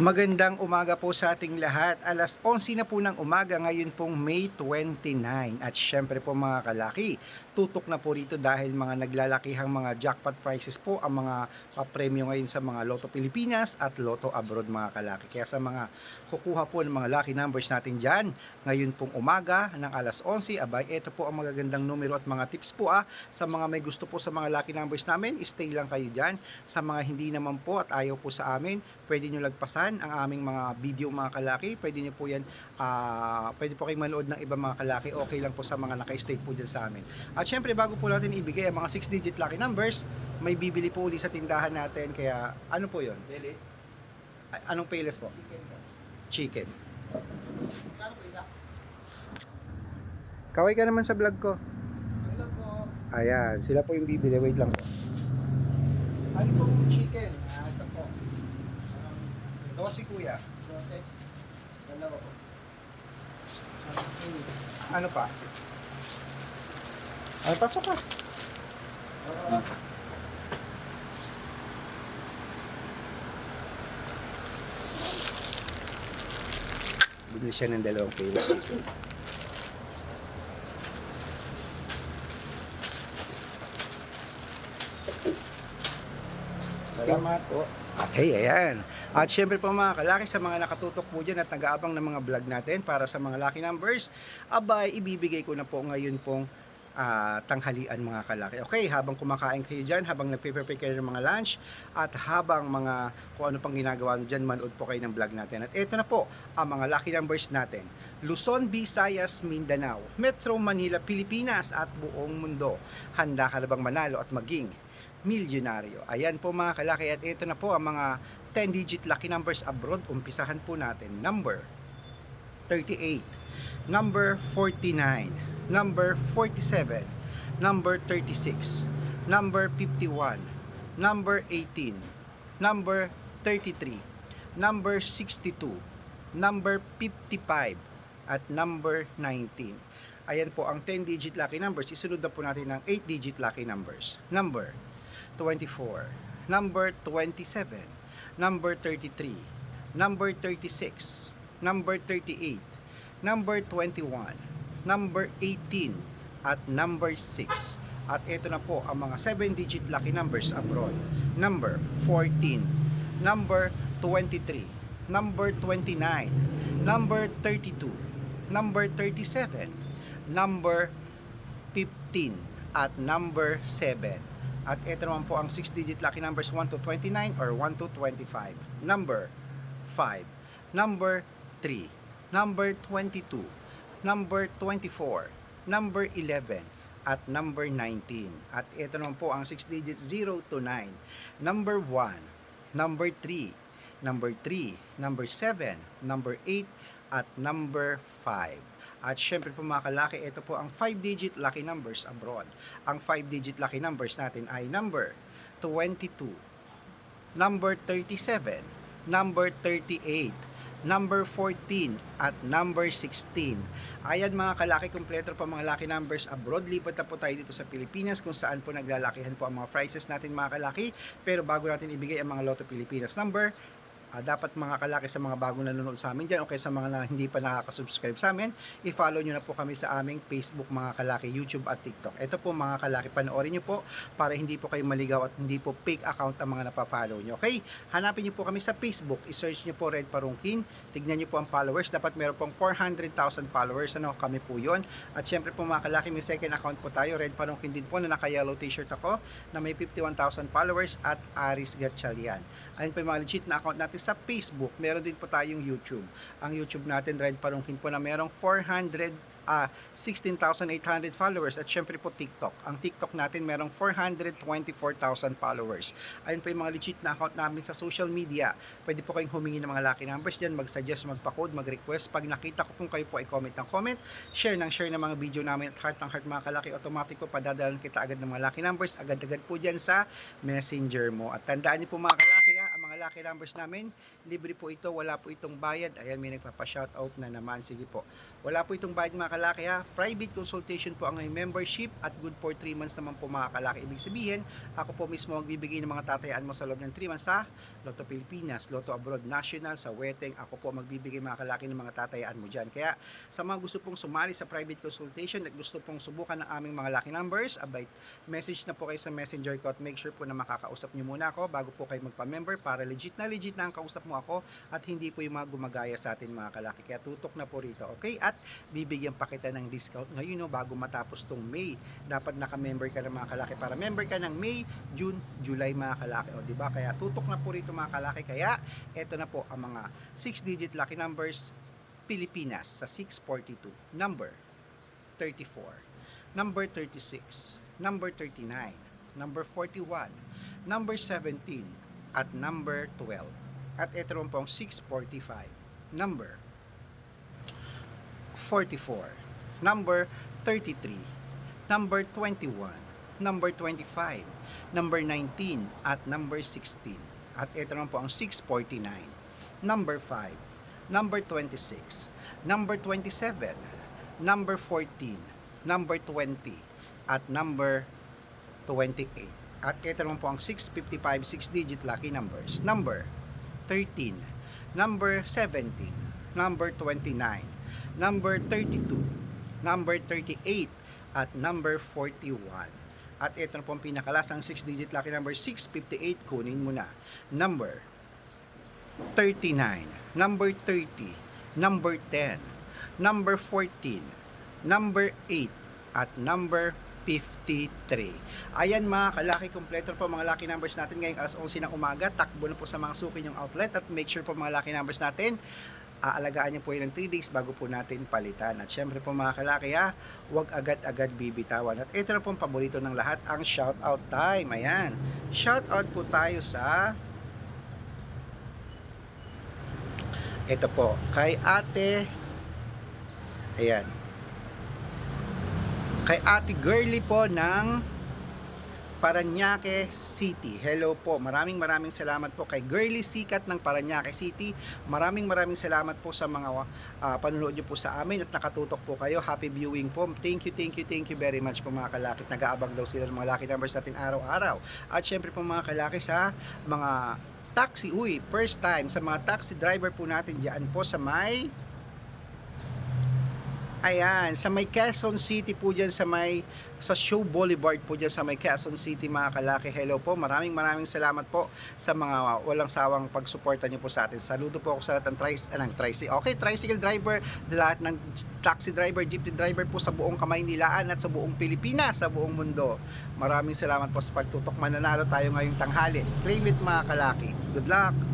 Magandang umaga po sa ating lahat. Alas 11 na po ng umaga ngayon pong May 29. At syempre po mga kalaki, tutok na po rito dahil mga naglalakihang mga jackpot prices po ang mga papremyo ngayon sa mga Lotto Pilipinas at Lotto Abroad mga kalaki. Kaya sa mga kukuha po ng mga lucky numbers natin dyan, ngayon pong umaga ng alas 11, abay, ito po ang magagandang numero at mga tips po ah. Sa mga may gusto po sa mga lucky numbers namin, stay lang kayo dyan. Sa mga hindi naman po at ayaw po sa amin, pwede nyo lagpasan ang aming mga video mga kalaki. Pwede nyo po yan, ah, pwede po kayong manood ng iba mga kalaki. Okay lang po sa mga naka-stay po dyan sa amin. At syempre, bago po natin ibigay ang mga 6-digit lucky numbers, may bibili po uli sa tindahan natin. Kaya, ano po yon Belis. Anong payless po? Chicken po. Chicken. Kaway ka naman sa vlog ko. Hello po. Ayan, sila po yung bibili. Wait lang po. Ano po chicken? Ah, Dosi kuya. Jose. Dalawa po. Ano pa? Ay, pasok ka. Uh, Bumili siya ng dalawang chicken. Salamat po. Okay, ayan. At syempre po mga kalaki sa mga nakatutok po dyan at nag-aabang ng mga vlog natin para sa mga lucky numbers, abay, ibibigay ko na po ngayon pong ah, tanghalian mga kalaki. Okay, habang kumakain kayo dyan, habang nagpe-prepare kayo ng mga lunch, at habang mga kung ano pang ginagawa nyo dyan, manood po kayo ng vlog natin. At ito na po ang mga lucky numbers natin. Luzon, Visayas, Mindanao, Metro Manila, Pilipinas at buong mundo. Handa ka na bang manalo at maging milyonaryo? Ayan po mga kalaki at ito na po ang mga 10-digit lucky numbers abroad. Umpisahan po natin. Number 38, number 49, number 47, number 36, number 51, number 18, number 33, number 62, number 55, at number 19. Ayan po ang 10-digit lucky numbers. Isunod na po natin ang 8-digit lucky numbers. Number 24, number 27, number 33, number 36, number 38, number 21, number 18, at number 6. At ito na po ang mga 7-digit lucky numbers abroad. Number 14, number 23, number 29, number 32, number 37, number 15, at number 7. At ito naman po ang 6-digit lucky numbers 1 to 29 or 1 to 25. Number 5, number 3, number 22, number 24, number 11, at number 19. At ito naman po ang 6 digits 0 to 9. Number 1, number 3, number 3, number 7, number 8, at number 5. At syempre po mga kalaki, ito po ang 5-digit lucky numbers abroad. Ang 5-digit lucky numbers natin ay number 22, number 37, number 38, number 14, at number 16. Ayan mga kalaki, kompleto po mga lucky numbers abroad. Lipat na po tayo dito sa Pilipinas kung saan po naglalakihan po ang mga prizes natin mga kalaki. Pero bago natin ibigay ang mga Lotto Pilipinas number, Ah, dapat mga kalaki sa mga bagong nanonood sa amin dyan o kaya sa mga na hindi pa nakaka-subscribe sa amin, i-follow nyo na po kami sa aming Facebook mga kalaki, YouTube at TikTok. Ito po mga kalaki, panoorin nyo po para hindi po kayo maligaw at hindi po fake account ang mga napapollow nyo. Okay? Hanapin nyo po kami sa Facebook, i-search nyo po Red Parungkin, tignan nyo po ang followers, dapat meron pong 400,000 followers, ano, kami po yon At syempre po mga kalaki, may second account po tayo, Red Parungkin din po na naka-yellow t-shirt ako na may 51,000 followers at Aris Gatchalian. Ayun po yung mga legit na account natin sa Facebook. Meron din po tayong YouTube. Ang YouTube natin, Red Parungkin po na merong 400 ah 16,800 followers at syempre po TikTok. Ang TikTok natin merong 424,000 followers. Ayun po yung mga legit na account namin sa social media. Pwede po kayong humingi ng mga lucky numbers dyan, mag-suggest, magpa-code, mag-request. Pag nakita ko kung kayo po ay comment ng comment, share ng share ng mga video namin at heart ng heart mga kalaki, automatic po padadalan kita agad ng mga lucky numbers, agad-agad po dyan sa messenger mo. At tandaan niyo po mga kalaki ang lucky numbers namin. Libre po ito, wala po itong bayad. Ayan, may nagpapa-shoutout na naman. Sige po. Wala po itong bayad mga kalaki ha. Private consultation po ang membership at good for 3 months naman po mga kalaki. Ibig sabihin, ako po mismo magbibigay ng mga tatayaan mo sa loob ng 3 months sa Lotto Pilipinas, Lotto Abroad National, sa Weteng. Ako po magbibigay mga kalaki ng mga tatayaan mo dyan. Kaya sa mga gusto pong sumali sa private consultation at gusto pong subukan ng aming mga lucky numbers, abay, message na po kayo sa messenger ko at make sure po na makakausap nyo muna ako bago po kayo magpa-member para legit na legit na ang kausap mo ako at hindi po yung mga gumagaya sa atin mga kalaki. Kaya tutok na po rito, okay? At bibigyan pa kita ng discount ngayon no, bago matapos tong May. Dapat naka-member ka ng mga kalaki para member ka ng May, June, July mga kalaki. O di ba? Kaya tutok na po rito mga kalaki. Kaya eto na po ang mga 6-digit lucky numbers Pilipinas sa 642. Number 34, number 36, number 39, number 41, number 17, at number 12. At ito rin pong 645, number 44, number 33, number 21, number 25, number 19, at number 16. At ito naman po ang 649, number 5, number 26, number 27, number 14, number 20, at number 28. At ito naman po ang 655 6-digit lucky numbers. Number 13, number 17, number 29, number 32, number 38, at number 41. At ito na po ang pinakalasang 6-digit lucky number 658. Kunin mo na. Number 39, number 30, number 10, number 14, number 8, at number 53. Ayan mga kalaki, kompleto po mga lucky numbers natin ngayong alas 11 ng umaga. Takbo na po sa mga suki yung outlet at make sure po mga lucky numbers natin aalagaan niyo po yun ng 3 days bago po natin palitan. At syempre po mga kalaki ha, huwag agad-agad bibitawan. At ito na po ang paborito ng lahat, ang shout out time. Ayan. Shout out po tayo sa ito po, kay ate ayan kay ate girly po ng Paranaque City. Hello po. Maraming maraming salamat po kay Girly Sikat ng Paranaque City. Maraming maraming salamat po sa mga uh, panunood niyo po sa amin at nakatutok po kayo. Happy viewing po. Thank you, thank you, thank you very much po mga kalakit. Nag-aabang daw sila ng mga lucky numbers natin araw-araw. At syempre po mga kalaki sa mga taxi. Uy, first time sa mga taxi driver po natin diyan po sa may Ayan, sa may Quezon City po dyan sa may sa Show Boulevard po dyan sa may Quezon City mga kalaki. Hello po, maraming maraming salamat po sa mga walang sawang pagsuporta niyo po sa atin. Saludo po ako sa lahat ng, tri- ah, ng tricycle. Okay, tricycle driver, lahat ng taxi driver, jeepney driver po sa buong Kamaynilaan at sa buong Pilipinas, sa buong mundo. Maraming salamat po sa pagtutok. Mananalo tayo ngayong tanghali. Claim it mga kalaki. Good luck!